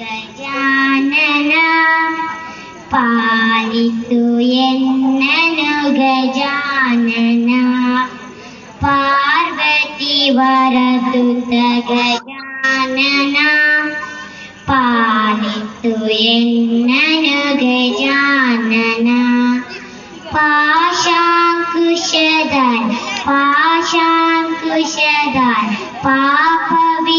गजानना पाल गजानना पार्वती वर तु त गानना पालितु एन गजानना पाशाकुश पाशाकुशदा पापविमोचन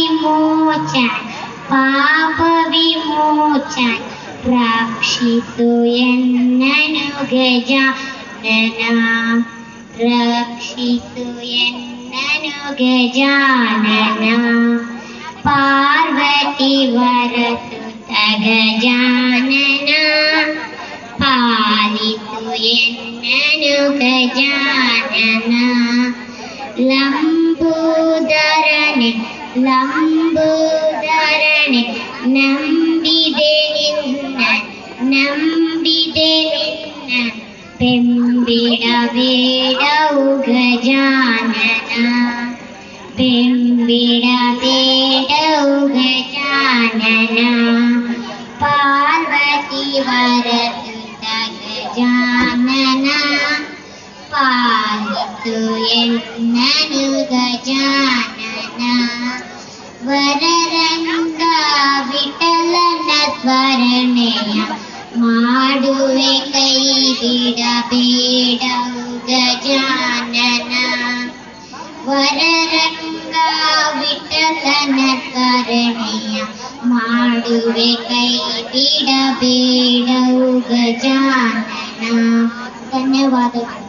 पापविमोचन् रक्षितु यन्ननुगजानना रक्षितु यन्ननुगजानना पार्वती वरतु तगजानना पालितु यन्ननुगजानना गजानन लम्बुदरन् नम्बी ನಂಬಿದೆ ನಿನ್ನ विरा भेड ಬೆಂಬಿಡಬೇಡವು ಗಜಾನನ प्रें विरा भेट ग जना पार्वती वरतु गानना ವಿಠಲನ ಸ್ಮರಣೆಯ ಮಾಡುವೆ ಕೈ ಬಿಡಬೇಡವು ಗಜಾನನ ವರರಂಗ ವಿಠಲನ ಸ್ಮರಣೆಯ ಮಾಡುವೆ ಕೈ ಬಿಡಬೇಡವು ಗಜಾನನ ಧನ್ಯವಾದಗಳು